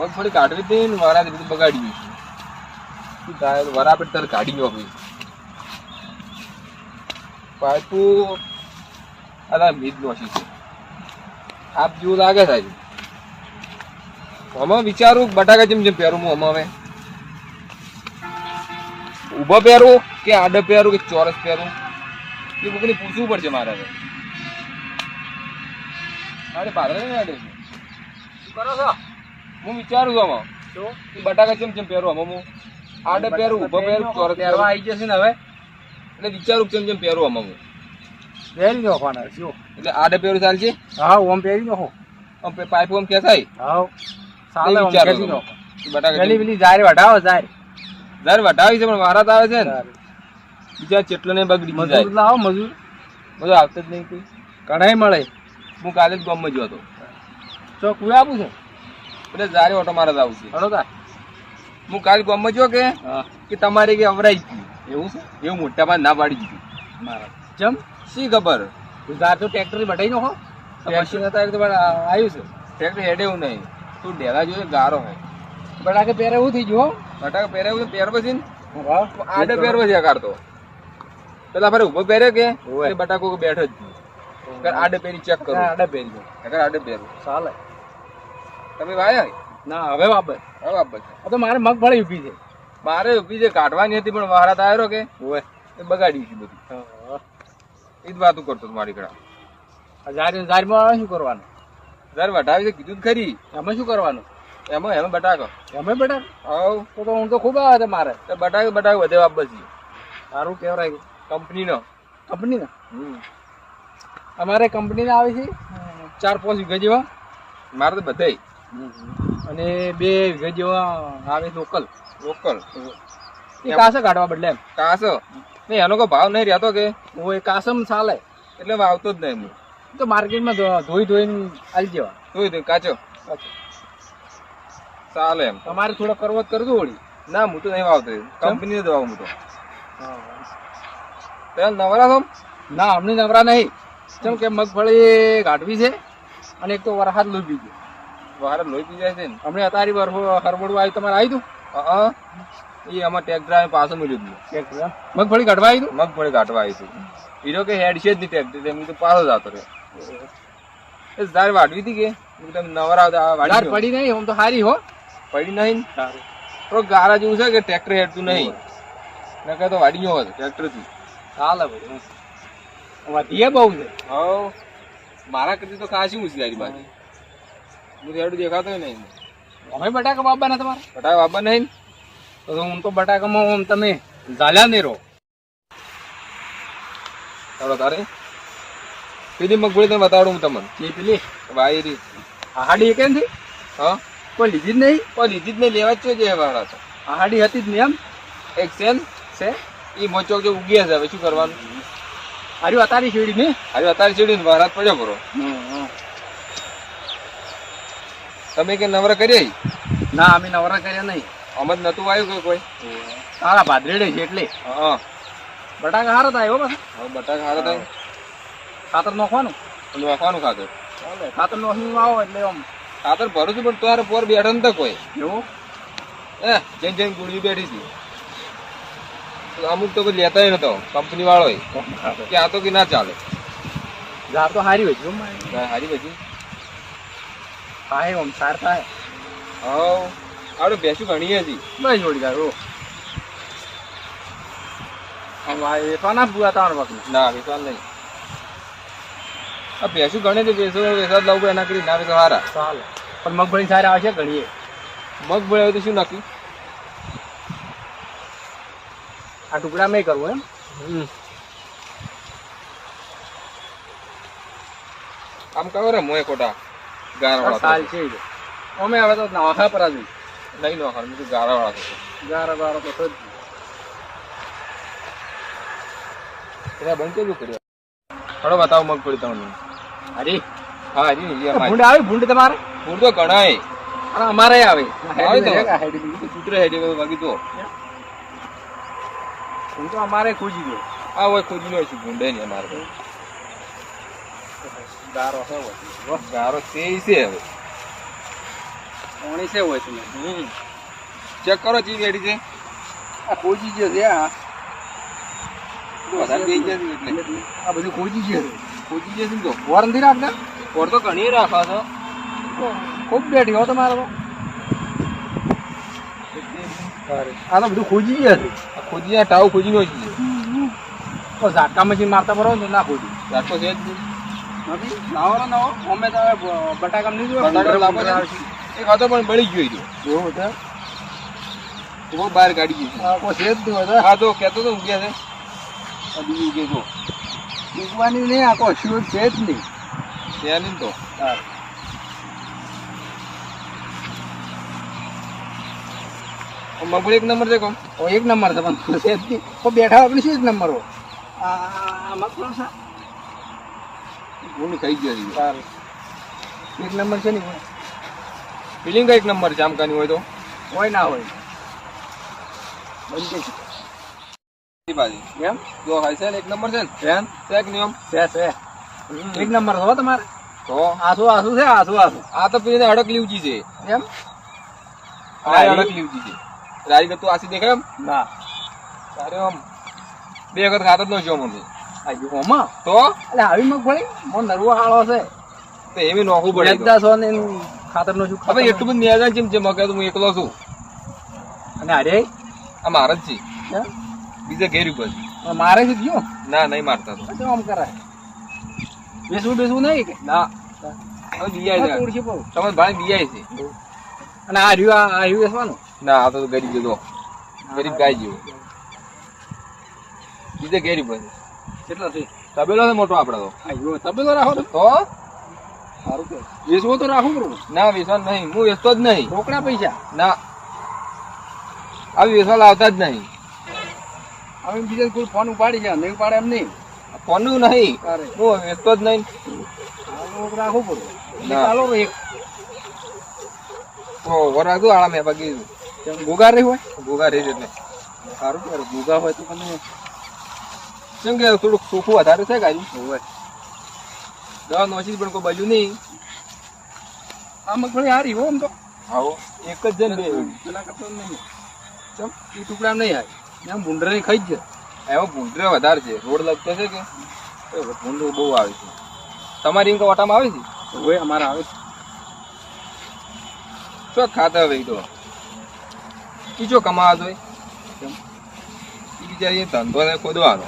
મગફળી કાઢવી હતી ને વરા બધું બગાડી શું થાય? વરા આપણે તારે કાઢી ગયો ભાઈ. પાઇપુ અલા મીજ નોશી છે આપ જેવું લાગે સાહેબ. હમણાં વિચારું બટાકા જેમ જેમ પહેરું હું હમણાં હવે. ઊભો પહેરું કે આડે પહેરું કે ચોરસ પહેરું? એ કોકને પૂછવું પડશે મારે હવે. મારે પાદરા નહીં આડે. કરો છો? હું વિચારું છું આમાં. શું? બટાકા જેમ જેમ પહેરું આમાં? હું આડે પહેરું ઊભો પહેરું ચોરસ પહેરવા આવી જશે ને હવે. એટલે વિચારું ચેમ જેમ પહેરું આમાં હું. પહેરી નાખવાના શું એટલે આડે પહેરું ચાલશે હા ઓમ પહેરી નાખો. ઓમ પાઇપ આમ કેસાય હા સાલે ઓમ કેસી. નાખો. બટાકા પેલી પેલી જારી વટાવો જારી જ્યારે વટાવી છે પણ મારા તો આવે છે ને. બીજા ચેટલો ને બગડી મજૂર જાય. લાવો મજૂર. મજૂર આવતો જ નહીં કોઈ. કઢાઈ મળે. હું કાલે જ ગામમાં ગયો હતો. ચોક આપું છે? એટલે જારે ઓટો મારા જ આવું છે. હળો હું કાલ ગામમાં જો કે કે તમારે કે અવરાઈ ગયું એવું છે? એવું મોટા માં ના પાડી દીધું. મારા. જમ શી ખબર? ગુજરાત તો ટ્રેક્ટર વઢાઈ નાખો. ટ્રેક્ટર- મશીન હતા તો પણ આવ્યું છે. ટ્રેક્ટર હેડે એવું નહીં. તું ડેલા જોઈએ ગારો હોય બટાકે પહેરે એવું થઈ ગયું બટાકે પહેરે એવું પહેર પછી ને. હો આડે પહેર પછી કાઢતો પેલા ફરે ઊભો પહેરે કે બટાકો બેઠો જ આડે પહેરી ચેક કરો. આડે પહેરી આડે પહેરું. ચાલે. તમે વાયા ના હવે બાબત હવે છે તો મારે મગફળી ઊભી છે. મારે ઊભી છે કાઢવાની હતી પણ વાહરાત આવ્યો કે? ઓય એ બગાડી છે બધી. એ જ વાતું કરતો હતો મારી કડા જારી હજારમાં આવે શું કરવાનું? હજાર વટાવી છે કીધું જ ખરી. એમાં શું કરવાનું? એમાં એમાં બટાકો. એમાં બટાકો? હવ તો તો હું તો ખૂબ આવે છે મારે. તો બટાકો બટાકો વધે વાપસ સારું કહેવાય. કંપનીનો. કંપનીનો? હમ. અમારે કંપની આવે છે. ચાર પાંચ વીઘા જેવા. મારે તો બધે અને બે વીઘા જેવા આવે લોકલ. લોકલ. એ કાસ કાઢવા બદલે એમ. કાસો? નહીં એનો કોઈ ભાવ નહીં રહેતો કે હું એ કાસમ ચાલે. એટલે વાવતો જ નહીં હું. તો માર્કેટમાં ધોઈ ધોઈને આવી જવા ધોઈ ધોઈ કાચો. ચાલે એમ. તમારે થોડો કરવો તો કરજો વળી ના હું તો નહીં વાવતો. કંપની જ વાવું હું તો. પેલા નવરા છો? ના અમને નવરા નહીં. કેમ કે મગફળી ગાઢવી છે અને એક તો વરસાદ લૂબી ગયો. વારે લોહી પી જાય છે ને. અમને અતારી વાર હરબડું આવ્યું તમારે આવી આવ્યું હા એ અમારે ટ્રેક્ટર આવે પાછું મળ્યું હતું હતું મગફળી કાઢવા આવ્યું મગફળી કાઢવા આવી હતી હીરો કે હેડ છે જ નહીં ટ્રેક્ટર એમ તો પાછો જતો રહ્યો. એ તારે વાડવી હતી કે? તમે નવરા વાડી પડી નહીં આમ તો હારી હો. પડી નહીં? થોડો ગારા જેવું છે કે ટ્રેક્ટર હેડતું નહીં? નકર તો વાડી ગયો હોત ટ્રેક્ટરથી ચાલે ભાઈ વધીએ બહુ છે. હો મારા કરતી તો કાશી ઊંચી ગાડી બાકી હું દેખાતો નહીં. અમે બટાકા બાબાના તમારે? બટાકા બાબા નહીં? તો હું તો બટાકામાં આમ તમે ઝાલ્યા નહીં રહો. ચાલો તારે? પેલી મગફળી તમે બતાડું હું તમને. એ પેલી? થી હા? કોઈ લીધી જ નહીં? કોઈ લીધી જ નહીં લેવા જ છે જે વાળા તો આહાડી હતી જ નહીં એમ? એક સેન છે? એ મોચો જો ઉગી હશે હવે શું કરવાનું? હારી અતારી શેડી ને? આજે અત્યારે ચડીને વારાત પડ્યો કરો તમે કે નવરા કરી ના અમે નવરા કર્યા નહીં. અમે જ નતું આવ્યું કે કોઈ? તારા ભાદરેડે છે એટલે. હા. બટાકા હારા થાય હો બસ હવે બટાકા હારા થાય. ખાતર નાખવાનું? અને વાંખવાનું ખાતર. ખાતર નોખવાનું આવો એટલે આમ. ખાતર ભરું છું પણ તારે પોર બેઠો નતો કોઈ. એવું? એ જઈને જઈને ગુડી બેઠી હતી. અમુક તો કોઈ લેતા નતો કંપની વાળો કે આ તો કે ના ચાલે. જાર તો હારી હો. ના, હારી બધી થાય ઓમ સાર થાય. હવ આવડે બેસું ઘણી હતી. બસ જોડી ગારો આમ આ ના પૂરા તમારા વખત. ના વેચાણ નહીં. આ ભેંસું ગણે ભેંસો વેસાદ લાવવું પડે એના કરી ના વેચો હારા. ચાલે. પણ મગફળી સારી આવશે ઘણીએ મગ ભળે તો શું નક્કી? આ ટુકડા મેં કરવું એમ? આમ કરો રે મોય કોટા સાલ છે અમે હવે તો નાખા પર જ નહીં નો હાર તો ગારા વાળા થશે ગારો ગારો તો થઈ એટલે બંધ કેવું કર્યું. હળો બતાવો મગફળી તમને. અરે હા અમારી. ભૂંડ આવી? ભૂંડ તમારે? ભૂંડ તો ઘણાય. અરે અમારે આવે. સૂત્ર હેડી બાકી તો. ભૂંડ તો અમારે ખોજી ગયો. આ હોય ખોજી લો છે ભૂંડે નહીં અમારે. ગારો છે વધી. ગારો તે છે હવે પાણી છે છે હમ ચેક કરો ચીજ રેડી છે આ ખોજી ગયો છે આ વધારે બેસી જશે એટલે આ બધું ખોજી ખોજી તો વોરંટી રાખને ઓર તો ઘણી રાખો છો ખૂબ બેઠી હો તમારો આ તો બધું ખોજી ગયા છે ખોજી ટાવ ખોજી નો છે તો ઝાટકા મશીન મારતા બરો ને ના ખોજી રાખો છે જ નહીં. નથી. લાવો નવો અમે તો બટાકા નહીં જોયો. એક હતો પણ બળી ગયો જો તો. એવું છે બહાર કાઢી ગયો છે. આ કોઈ છે જ હા તો કહેતો તો ઊંઘ્યા છે. બીજું નહીં આખો કોઈ છે જ નહીં. ત્યાં નહીં તો. આ મગફળી એક નંબર છે કોમ. એક નંબર છે પણ છે બેઠા આપણે શું જ નંબર હો આ મતલબ ભૂલ ખાઈ ગયો એક નંબર છે ને ફિલિંગ એક નંબર છે આમ કાની હોય તો. હોય ના હોય. બની બાજુ. એમ? જો હાય છે ને એક નંબર છે ને એમ? છે નિયમ. છે છે. એક નંબર હો તમારે. તો? આસુ આસુ છે આસુ આસુ. આ તો પેલી અડક લીવજી છે. એમ? આ? અડક લીવજી છે. રાઈ ગતું આસી દેખાય એમ? ના. તારે આમ બે વખત ખાતો જ ન છો મને આ જો ઓમાં તો? એટલે આવી મગફળી મો નરવો હાળો છે. તો એવી નોખું પડે તો. સો ને ખાતર નો શું હવે એટલું બધું મેદાન જેમ છે મગે હું એકલો છું. અને અરે આ મારે જ છે. બીજે ઘેર ઉપર મારે જ ગયો? ના નહીં મારતા તો. આમ કરાય. બેસવું બેસવું નહીં કે? ના. હવે બિયાય છે તમે ભાઈ બિયાય છે. અને આ રહ્યું આ રહ્યું બેસવાનું? ના આ તો ગરીબ જતો ગરીબ ગાય જેવો. બીજે ઘેરી ઉપર છે. કેટલા છે? તબેલો છે મોટો આપડે તો. તબેલો રાખો તો તો? સારું કે. બેસવો તો રાખવું પડું ના વેચવાનું નહીં. હું વેચતો જ નહીં. રોકડા પૈસા. ના. આવી વેચવા લાવતા જ નહીં. હવે બીજા કોઈ ફોન ઉપાડી છે નહીં ઉપાડે એમ નહીં. ફોનનું નહીં. હું વેચતો જ નહીં. રાખવું પડે. ચાલો એક. તો વરાગ આળા મેં બાકી. ગોગાર રહી હોય? ભૂગા રહી છે એટલે. સારું ગોગા હોય તો તમે કેમ કે થોડુંક સુખું વધારે છે ગાડી હોય દવા નોચી પણ કોઈ બાજુ નહીં. આ મગફળી હારી હો આમ તો. આવો એક જ જણ બે. પેલા કરતો નહીં. ચમ એ ટુકડા નહીં હારી. એમ ભૂંડરે ખાઈ જ એમાં ભૂંડરે વધારે છે. રોડ લગતો છે કે? એ ભૂંડરું બહુ આવે છે. તમારી ઇન્કમ ઓટામાં આવે છે? હોય અમારે આવે શું ખાતા હવે તો? જો કમાવા જોઈએ એ બિચારી ધંધો ને ખોદવાનો